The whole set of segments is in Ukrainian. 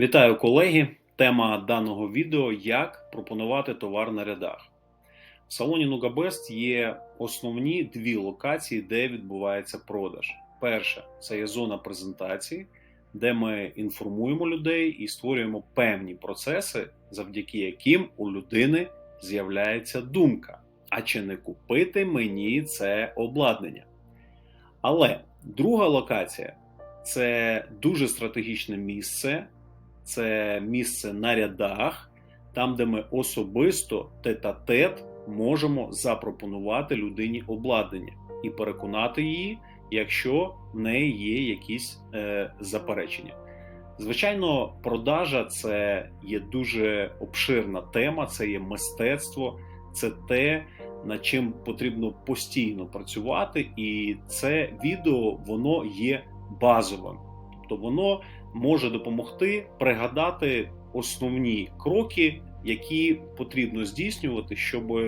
Вітаю колеги! Тема даного відео як пропонувати товар на рядах. В салоні Нугабест є основні дві локації, де відбувається продаж. Перша це є зона презентації, де ми інформуємо людей і створюємо певні процеси, завдяки яким у людини з'являється думка: а чи не купити мені це обладнання? Але друга локація це дуже стратегічне місце це місце на рядах, там, де ми особисто тет-а-тет можемо запропонувати людині обладнання і переконати її, якщо в неї є якісь е, заперечення. Звичайно, продажа це є дуже обширна тема, це є мистецтво, це те, над чим потрібно постійно працювати, і це відео воно є базовим, тобто воно може допомогти пригадати основні кроки, які потрібно здійснювати, щоб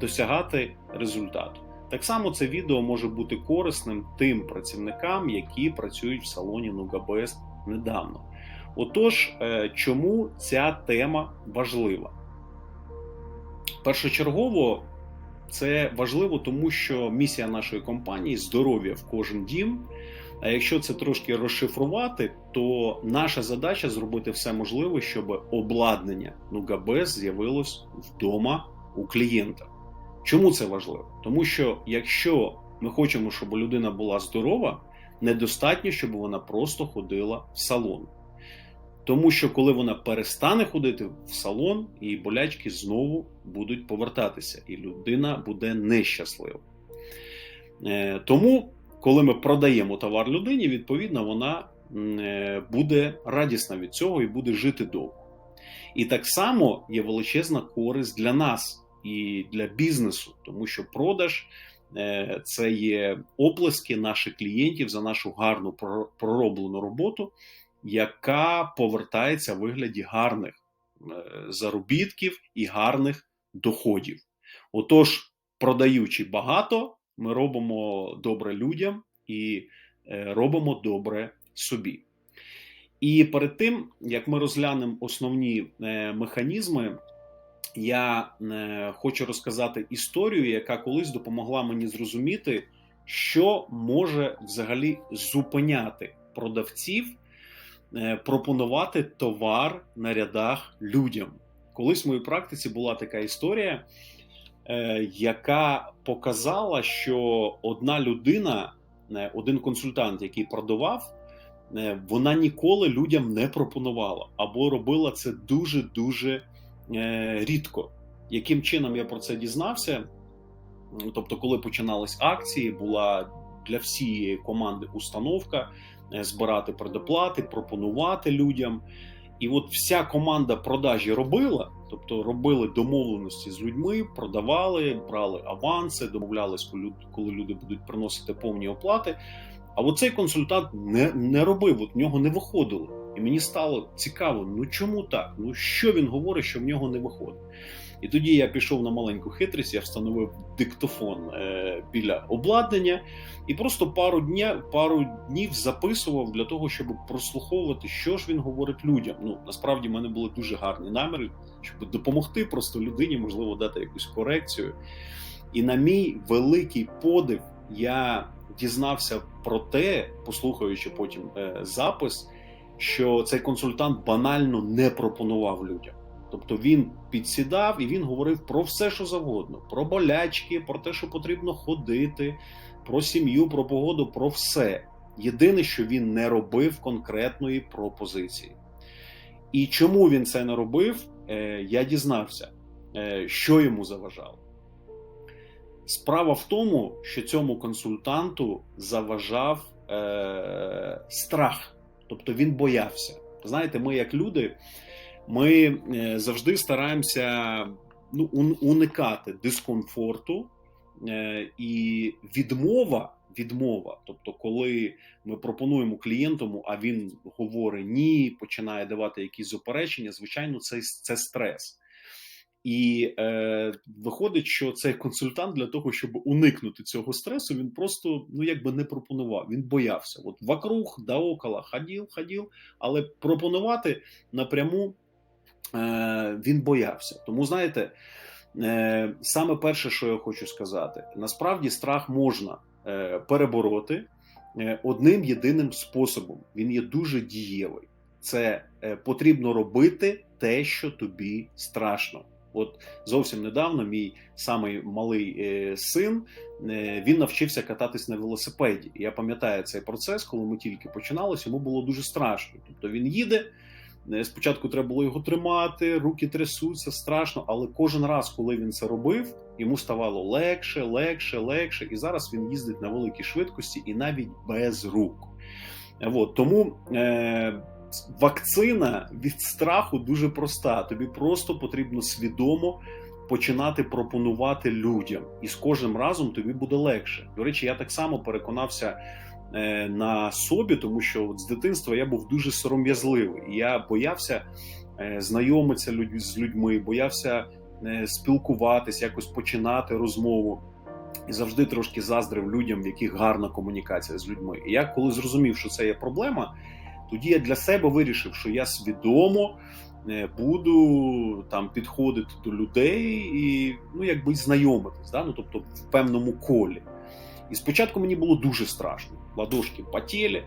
досягати результату. Так само це відео може бути корисним тим працівникам, які працюють в салоні Нугабест недавно. Отож, е, чому ця тема важлива? Першочергово це важливо, тому що місія нашої компанії здоров'я в кожен дім. А якщо це трошки розшифрувати, то наша задача зробити все можливе, щоб обладнання Нугабес з'явилось вдома у клієнта. Чому це важливо? Тому що якщо ми хочемо, щоб людина була здорова, недостатньо, щоб вона просто ходила в салон. Тому що коли вона перестане ходити в салон, її болячки знову будуть повертатися, і людина буде нещаслива. Е, тому коли ми продаємо товар людині, відповідно, вона е, буде радісна від цього і буде жити довго. І так само є величезна користь для нас і для бізнесу, тому що продаж е, це є оплески наших клієнтів за нашу гарну пророблену роботу, яка повертається в вигляді гарних е, заробітків і гарних доходів. Отож, продаючи багато, ми робимо добре людям і е, робимо добре собі. І перед тим, як ми розглянемо основні е, механізми, я е, хочу розказати історію, яка колись допомогла мені зрозуміти, що може взагалі зупиняти продавців, пропонувати товар на рядах людям. Колись в моїй практиці була така історія. Е, яка показала, що одна людина, е, один консультант, який продавав, е, вона ніколи людям не пропонувала або робила це дуже дуже рідко. Яким чином я про це дізнався? Тобто, коли починались акції, була для всієї команди установка збирати предоплати, пропонувати людям. І от вся команда продажі робила, тобто робили домовленості з людьми, продавали, брали аванси, домовлялись, коли люди будуть приносити повні оплати. А от цей консультант не не робив, от в нього не виходило. І мені стало цікаво, ну чому так? Ну що він говорить, що в нього не виходить? І тоді я пішов на маленьку хитрість, я встановив диктофон е, біля обладнання і просто пару дня, пару днів записував для того, щоб прослуховувати, що ж він говорить людям. Ну насправді в мене були дуже гарні наміри, щоб допомогти просто людині, можливо, дати якусь корекцію. І на мій великий подив я дізнався про те, послухаючи потім е, запис, що цей консультант банально не пропонував людям. Тобто він підсідав і він говорив про все, що завгодно: про болячки, про те, що потрібно ходити, про сім'ю, про погоду, про все. Єдине, що він не робив конкретної пропозиції. І чому він це не робив, е, я дізнався, е, що йому заважало. Справа в тому, що цьому консультанту заважав е, страх, тобто він боявся. Знаєте, ми, як люди, ми е, завжди стараємося ну, уникати дискомфорту е, і відмова. Відмова, тобто, коли ми пропонуємо клієнту, а він говорить ні, починає давати якісь заперечення, звичайно, це це стрес. І е, виходить, що цей консультант для того, щоб уникнути цього стресу, він просто ну якби не пропонував. Він боявся. От вокруг да около ходив, ходив, але пропонувати напряму він боявся. Тому знаєте, е, саме перше, що я хочу сказати, насправді страх можна е, перебороти е, одним єдиним способом. Він є дуже дієвий. Це е, потрібно робити те, що тобі страшно. От зовсім недавно мій самий малий е, син е, він навчився кататись на велосипеді. Я пам'ятаю цей процес, коли ми тільки починалися, йому було дуже страшно. Тобто він їде. Е, Спочатку треба було його тримати, руки трясуться, страшно, але кожен раз, коли він це робив, йому ставало легше, легше, легше. І зараз він їздить на великій швидкості і навіть без рук. От, тому е, вакцина від страху дуже проста. Тобі просто потрібно свідомо починати пропонувати людям, і з кожним разом тобі буде легше. До речі, я так само переконався на собі, тому що от з дитинства я був дуже сором'язливий. Я боявся е, знайомитися з людьми, боявся е, спілкуватись, якось починати розмову. І завжди трошки заздрив людям, в яких гарна комунікація з людьми. І я коли зрозумів, що це є проблема, тоді я для себе вирішив, що я свідомо е, буду там підходити до людей і ну якби знайомитись, да? ну тобто в певному колі. І спочатку мені було дуже страшно. Ладошки потіли,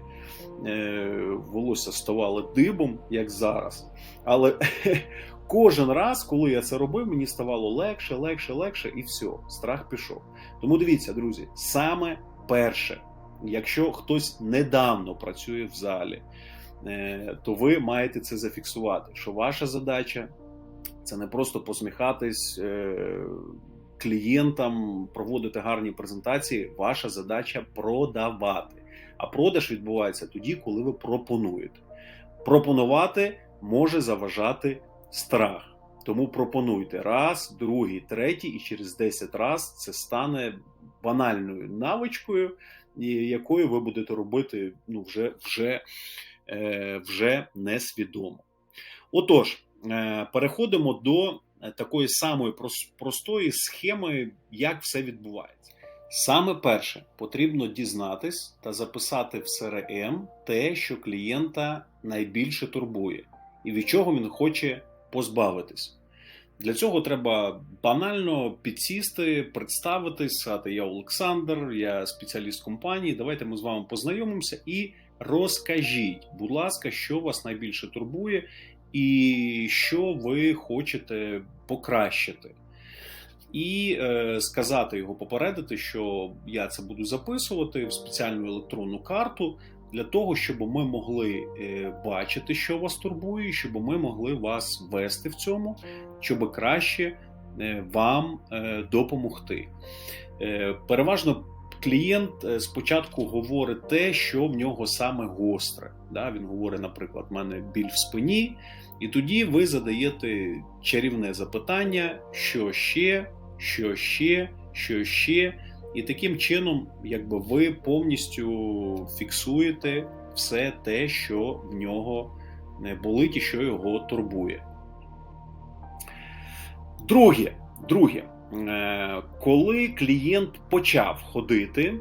е, волосся ставало дибом, як зараз. Але кожен раз, коли я це робив, мені ставало легше, легше, легше, і все, страх пішов. Тому дивіться, друзі, саме перше, якщо хтось недавно працює в залі, е, то ви маєте це зафіксувати. Що ваша задача це не просто посміхатись е, клієнтам, проводити гарні презентації. Ваша задача продавати. А продаж відбувається тоді, коли ви пропонуєте. Пропонувати може заважати страх. Тому пропонуйте раз, другий, третій, і через 10 разів це стане банальною навичкою, якою ви будете робити ну, вже, вже, е, вже несвідомо. Отож, е, переходимо до такої самої простої схеми, як все відбувається. Саме перше потрібно дізнатись та записати в CRM те, що клієнта найбільше турбує, і від чого він хоче позбавитись. Для цього треба банально підсісти, представитись, сказати я Олександр, я спеціаліст компанії. Давайте ми з вами познайомимося і розкажіть, будь ласка, що вас найбільше турбує, і що ви хочете покращити. І е, сказати його попередити, що я це буду записувати в спеціальну електронну карту для того, щоб ми могли е, бачити, що вас турбує, щоб ми могли вас вести в цьому, щоб краще е, вам е, допомогти. Е, переважно клієнт е, спочатку говорить те, що в нього саме гостре. Да? Він говорить, наприклад, в мене біль в спині, і тоді ви задаєте чарівне запитання, що ще, що ще, що ще. І таким чином, якби ви повністю фіксуєте все те, що в нього е, болить і що його турбує. Друге, друге, коли клієнт почав ходити,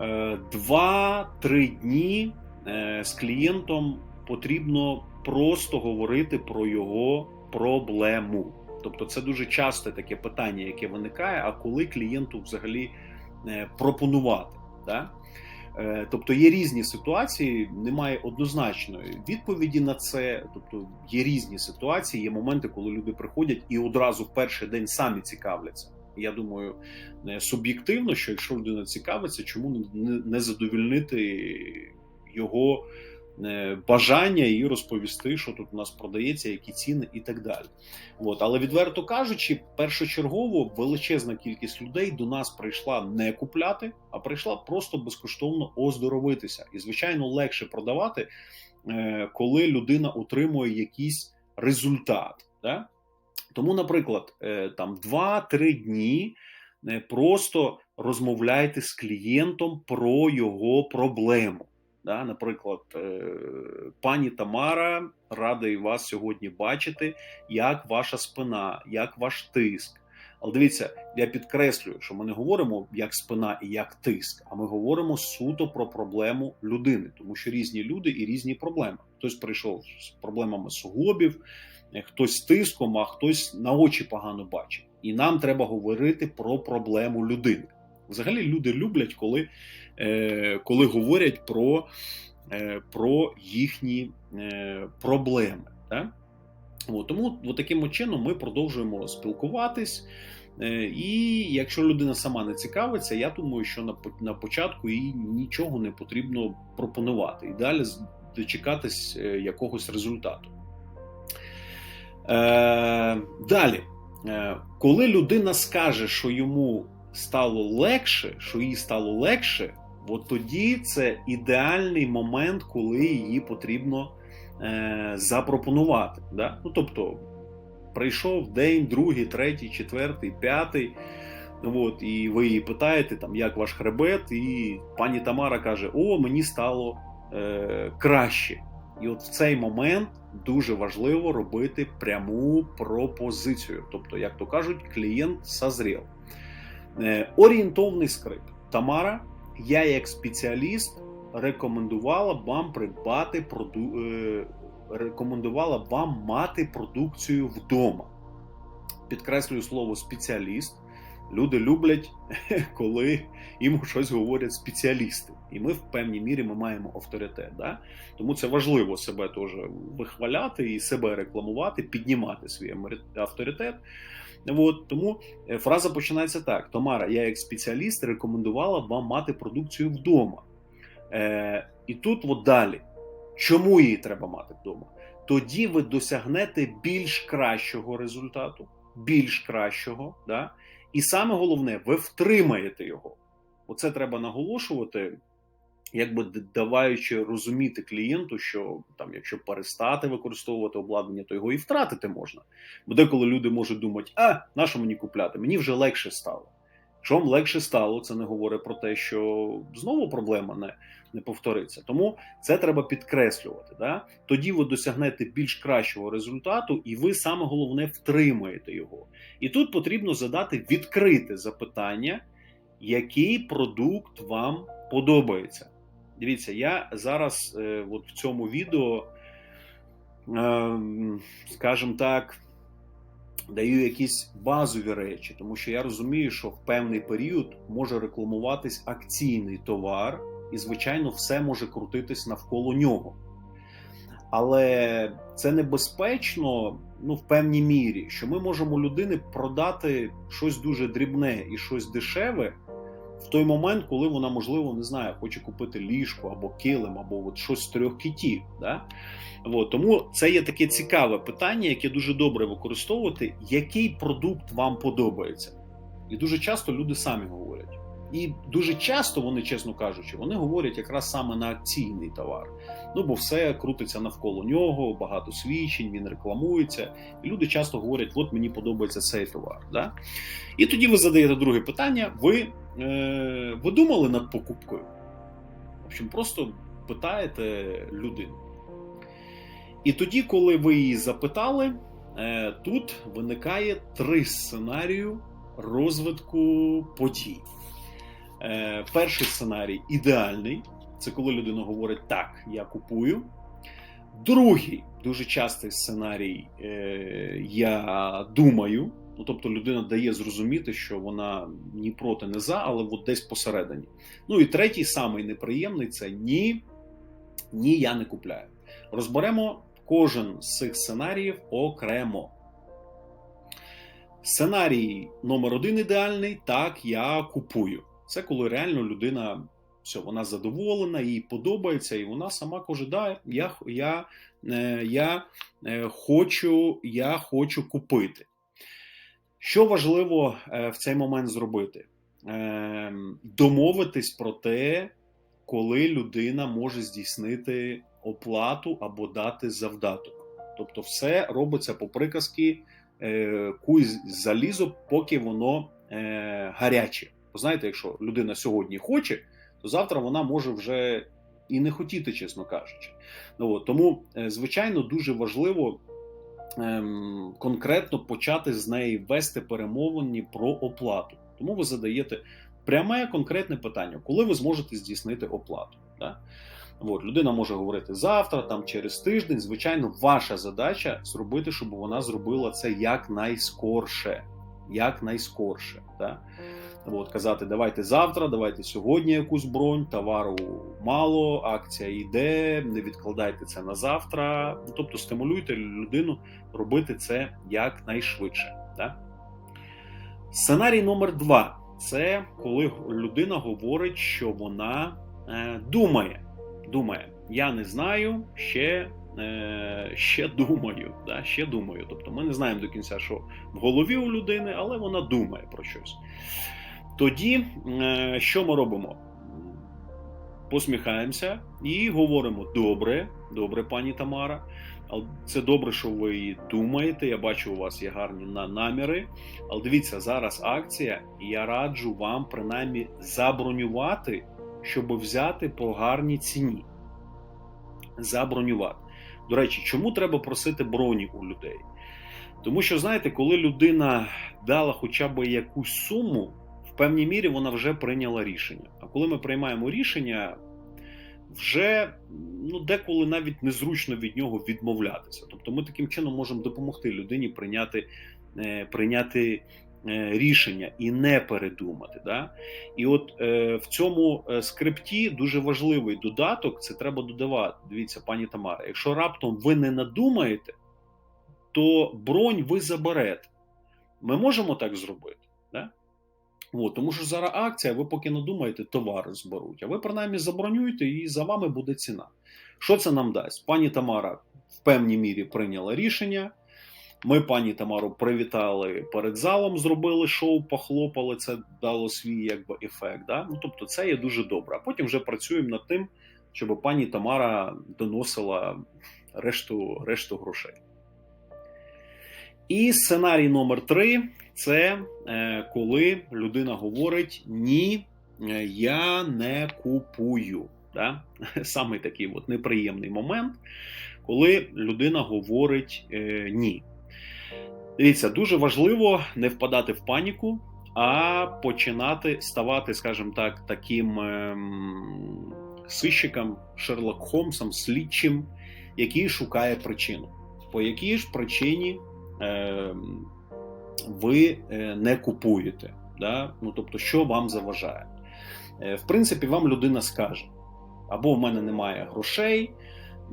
е, 2-3 дні е, з клієнтом потрібно просто говорити про його проблему. Тобто, це дуже часте таке питання, яке виникає: а коли клієнту взагалі е, пропонувати? Да? Е, Тобто є різні ситуації, немає однозначної відповіді на це. Тобто є різні ситуації, є моменти, коли люди приходять і одразу в перший день самі цікавляться. Я думаю, суб'єктивно, що якщо людина цікавиться, чому не- задовільнити його бажання і розповісти, що тут у нас продається, які ціни і так далі. От. Але відверто кажучи, першочергово величезна кількість людей до нас прийшла не купляти, а прийшла просто безкоштовно оздоровитися. І, звичайно, легше продавати, е, коли людина отримує якийсь результат. Да? Тому, наприклад, е, там 2-3 дні е, просто розмовляйте з клієнтом про його проблему. Да? Наприклад, е, пані Тамара, радий вас сьогодні бачити, як ваша спина, як ваш тиск. Але дивіться, я підкреслюю, що ми не говоримо як спина і як тиск, а ми говоримо суто про проблему людини, тому що різні люди і різні проблеми. Хтось прийшов з проблемами суглобів, е, хтось з тиском, а хтось на очі погано бачить. І нам треба говорити про проблему людини. Взагалі, люди люблять, коли е, коли говорять про е, про їхні е, проблеми. Так? От, тому от таким чином ми продовжуємо спілкуватись. Е, і якщо людина сама не цікавиться, я думаю, що на початку їй нічого не потрібно пропонувати і далі дочекатись е, якогось результату. Е, Далі, коли людина скаже, що йому стало легше, що їй стало легше, от тоді це ідеальний момент, коли її потрібно е, запропонувати. Да? Ну, Тобто, прийшов день, другий, третій, четвертий, п'ятий. От, і ви її питаєте, там, як ваш хребет, і пані Тамара каже: О, мені стало е, краще. І от в цей момент дуже важливо робити пряму пропозицію. Тобто, як то кажуть, клієнт созрів. Е, орієнтовний скрипт. Тамара, я як спеціаліст рекомендувала б вам придбати проду... Е, рекомендувала б вам мати продукцію вдома. Підкреслюю слово спеціаліст. Люди люблять, коли їм щось говорять спеціалісти. І ми в певній мірі ми маємо авторитет. Да? Тому це важливо себе теж вихваляти і себе рекламувати, піднімати свій авторитет. От, Тому е, фраза починається так: Тамара, я як спеціаліст рекомендувала вам мати продукцію вдома. Е, І тут от далі. Чому її треба мати вдома? Тоді ви досягнете більш кращого результату, більш кращого, да? і саме головне, ви втримаєте його. Оце треба наголошувати якби даваючи розуміти клієнту, що там, якщо перестати використовувати обладнання, то його і втратити можна. Бо деколи люди можуть думати, а на що мені купляти? Мені вже легше стало. Якщо вам легше стало, це не говорить про те, що знову проблема не не повториться. Тому це треба підкреслювати. Да? Тоді ви досягнете більш кращого результату, і ви саме головне втримаєте його. І тут потрібно задати відкрите запитання, який продукт вам подобається. Дивіться, я зараз е, от в цьому відео, е, скажімо так, даю якісь базові речі, тому що я розумію, що в певний період може рекламуватись акційний товар, і, звичайно, все може крутитись навколо нього. Але це небезпечно ну, в певній мірі, що ми можемо людини продати щось дуже дрібне і щось дешеве в той момент, коли вона, можливо, не знає, хоче купити ліжко або килим, або от щось з трьох китів. Да? От, тому це є таке цікаве питання, яке дуже добре використовувати, який продукт вам подобається. І дуже часто люди самі говорять. І дуже часто вони, чесно кажучи, вони говорять якраз саме на акційний товар. Ну бо все крутиться навколо нього, багато свідчень, він рекламується. І люди часто говорять: от мені подобається цей товар. Да? І тоді ви задаєте друге питання: ви е, ви думали над покупкою? В общем, просто питаєте людину. І тоді, коли ви її запитали, е, тут виникає три сценарію розвитку подій. Е, Перший сценарій ідеальний. Це коли людина говорить так, я купую. Другий дуже частий сценарій е, я думаю. Ну, тобто людина дає зрозуміти, що вона ні проти, не за, але от десь посередині. Ну і третій, самий неприємний це ні, ні, я не купляю. Розберемо кожен з цих сценаріїв окремо. Сценарій номер один ідеальний так, я купую. Це коли реально людина все, вона задоволена, їй подобається, і вона сама каже: да, я я, е, я, е, хочу, я хочу купити. Що важливо е, в цей момент зробити? Домовитись про те, коли людина може здійснити оплату або дати завдаток. Тобто, все робиться по приказки куй залізо, поки воно гаряче. Знаєте, якщо людина сьогодні хоче, то завтра вона може вже і не хотіти, чесно кажучи. Ну, от, тому, е, звичайно, дуже важливо ем, конкретно почати з неї вести перемовини про оплату. Тому ви задаєте пряме конкретне питання, коли ви зможете здійснити оплату. Да? От, людина може говорити завтра, там через тиждень. Звичайно, ваша задача зробити, щоб вона зробила це якнайскорше. Якнайскорше. Да? От, казати, давайте завтра, давайте сьогодні якусь бронь, товару мало, акція йде, не відкладайте це на завтра. Ну, Тобто стимулюйте людину робити це якнайшвидше. Да? Сценарій номер два це коли людина говорить, що вона е, думає. Думає, я не знаю, ще е, ще думаю. Да? Ще думаю. Тобто ми не знаємо до кінця, що в голові у людини, але вона думає про щось. Тоді, е, що ми робимо? Посміхаємося і говоримо: добре, добре, пані Тамара. Це добре, що ви думаєте. Я бачу, у вас є гарні наміри. Але дивіться, зараз акція, і я раджу вам принаймні забронювати, щоб взяти по гарній ціні. Забронювати. До речі, чому треба просити броні у людей? Тому що, знаєте, коли людина дала хоча б якусь суму, певній мірі вона вже прийняла рішення. А коли ми приймаємо рішення, вже ну, деколи навіть незручно від нього відмовлятися. Тобто ми таким чином можемо допомогти людині прийняти е, прийняти е, рішення і не передумати. Да? І от е, в цьому е, скрипті дуже важливий додаток це треба додавати. Дивіться, пані Тамара, якщо раптом ви не надумаєте, то бронь ви заберете. Ми можемо так зробити. Да? От, тому що зараз акція, ви поки не думаєте, товари зберуть. А ви принаймні забронюєте і за вами буде ціна. Що це нам дасть? Пані Тамара в певній мірі прийняла рішення. Ми пані Тамару привітали перед залом, зробили шоу, похлопали. Це дало свій якби ефект. Да? Ну, Тобто, це є дуже добре. А потім вже працюємо над тим, щоб пані Тамара доносила решту, решту грошей. І сценарій номер три це е, коли людина говорить Ні, е, я не купую. Да? Саме такий от неприємний момент, коли людина говорить е, ні. Дивіться, дуже важливо не впадати в паніку, а починати ставати, скажімо так, таким е, сищиком, Шерлок Холмсом, слідчим, який шукає причину. По якій ж причині е, ви не купуєте? Да? Ну, Тобто, що вам заважає? Е, в принципі, вам людина скаже: або в мене немає грошей,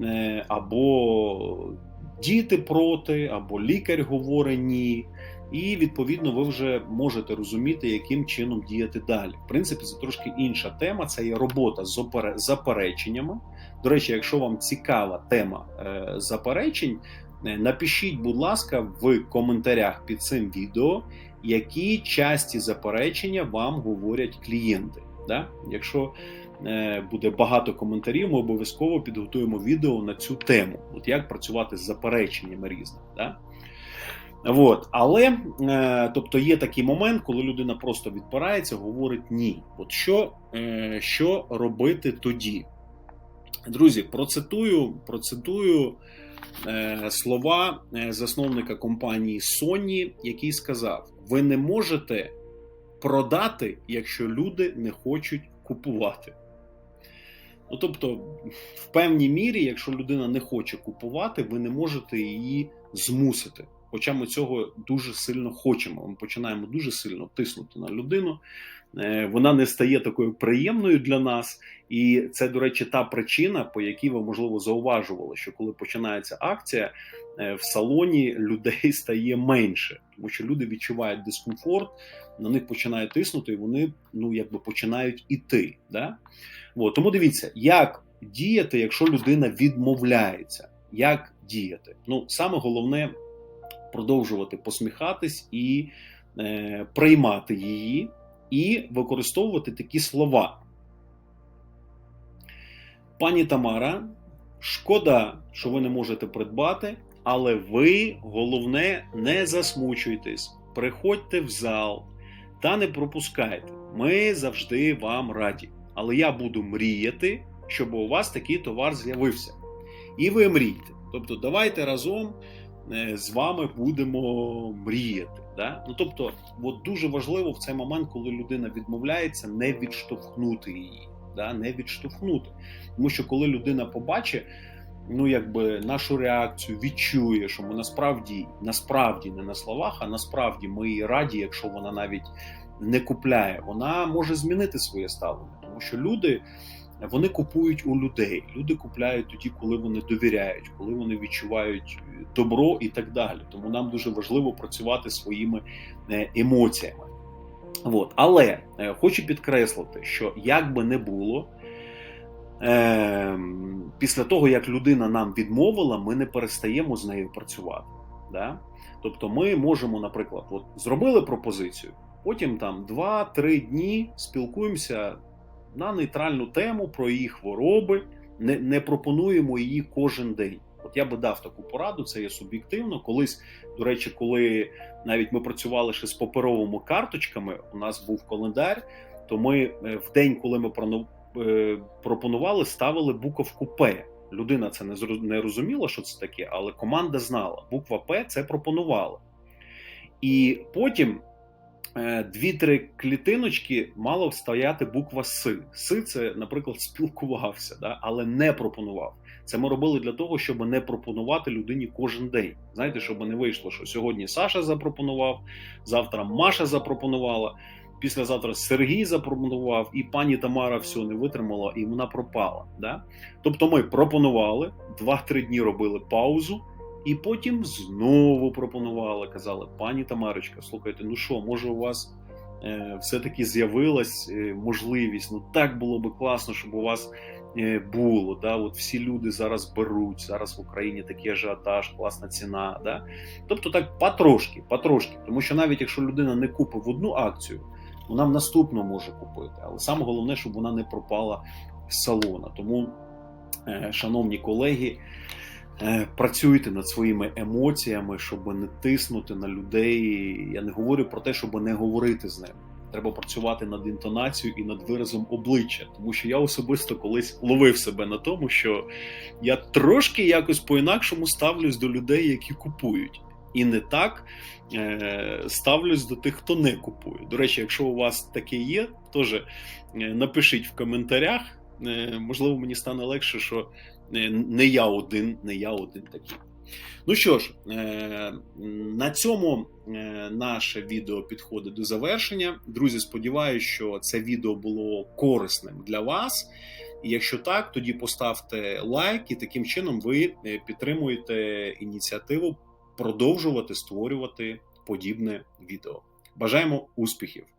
е, або діти проти, або лікар говорить ні. І відповідно ви вже можете розуміти, яким чином діяти далі. В принципі, це трошки інша тема. Це є робота з запереченнями. До речі, якщо вам цікава тема е, заперечень, напишіть, будь ласка, в коментарях під цим відео, які часті заперечення вам говорять клієнти. Да? Якщо е, буде багато коментарів, ми обов'язково підготуємо відео на цю тему, от як працювати з запереченнями різними. Да? От. Але е, тобто є такий момент, коли людина просто відпирається, говорить ні. От що, е, що робити тоді? Друзі, процитую, процитую е, слова е, засновника компанії Sony, який сказав: ви не можете продати, якщо люди не хочуть купувати. Ну, тобто, в певній мірі, якщо людина не хоче купувати, ви не можете її змусити. Хоча ми цього дуже сильно хочемо. Ми починаємо дуже сильно тиснути на людину. Е, вона не стає такою приємною для нас, і це, до речі, та причина, по якій ви можливо зауважували, що коли починається акція е, в салоні людей стає менше, тому що люди відчувають дискомфорт, на них починає тиснути, і вони ну якби починають іти. Да? От, тому дивіться, як діяти, якщо людина відмовляється, як діяти? Ну саме головне продовжувати посміхатись і е, приймати її, і використовувати такі слова. Пані Тамара, шкода, що ви не можете придбати, але ви головне не засмучуйтесь, приходьте в зал та не пропускайте. Ми завжди вам раді. Але я буду мріяти, щоб у вас такий товар з'явився. І ви мрійте. Тобто, давайте разом з вами будемо мріяти. Да? Ну тобто, от дуже важливо в цей момент, коли людина відмовляється, не відштовхнути її, да? не відштовхнути. Тому що коли людина побачить, ну якби нашу реакцію відчує, що ми насправді насправді не на словах, а насправді ми їй раді, якщо вона навіть не купляє, вона може змінити своє ставлення, тому що люди. Вони купують у людей. Люди купляють тоді, коли вони довіряють, коли вони відчувають добро і так далі. Тому нам дуже важливо працювати своїми е, емоціями. От. Але е, хочу підкреслити, що як би не було, е, після того, як людина нам відмовила, ми не перестаємо з нею працювати. Тобто, ми можемо, наприклад, от зробили пропозицію, потім там 2-3 дні спілкуємося на нейтральну тему про її хвороби, не, не пропонуємо її кожен день. От я би дав таку пораду, це є суб'єктивно. Колись, до речі, коли навіть ми працювали ще з паперовими карточками, у нас був календар, то ми е, в день, коли ми е, пропонували, ставили буковку П. Людина це не розуміла, що це таке, але команда знала. Буква П це пропонувала. І потім дві-три клітиночки мало стояти буква С. С це, наприклад, спілкувався, да? але не пропонував. Це ми робили для того, щоб не пропонувати людині кожен день. Знаєте, щоб не вийшло, що сьогодні Саша запропонував, завтра Маша запропонувала, післязавтра Сергій запропонував, і пані Тамара все не витримала, і вона пропала. Да? Тобто ми пропонували, два-три дні робили паузу. І потім знову пропонували, казали, пані Тамарочка, слухайте, ну що, може, у вас е, все-таки з'явилась е, можливість? Ну так було би класно, щоб у вас е, було. Да? От Всі люди зараз беруть, зараз в Україні такий ажіотаж, класна ціна. Да? Тобто так потрошки, потрошки. Тому що навіть якщо людина не купить одну акцію, вона в наступну може купити. Але саме головне, щоб вона не пропала з салона. Тому, е, шановні колеги. Е, працюйте над своїми емоціями, щоб не тиснути на людей. Я не говорю про те, щоб не говорити з ними. Треба працювати над інтонацією і над виразом обличчя, тому що я особисто колись ловив себе на тому, що я трошки якось по-інакшому ставлюсь до людей, які купують, і не так е, ставлюсь до тих, хто не купує. До речі, якщо у вас таке є, теж е, напишіть в коментарях. Е, можливо, мені стане легше, що не я один, не я один такий. Ну що ж, е, на цьому наше відео підходить до завершення. Друзі, сподіваюся, що це відео було корисним для вас. І якщо так, тоді поставте лайк, і таким чином ви підтримуєте ініціативу продовжувати створювати подібне відео. Бажаємо успіхів!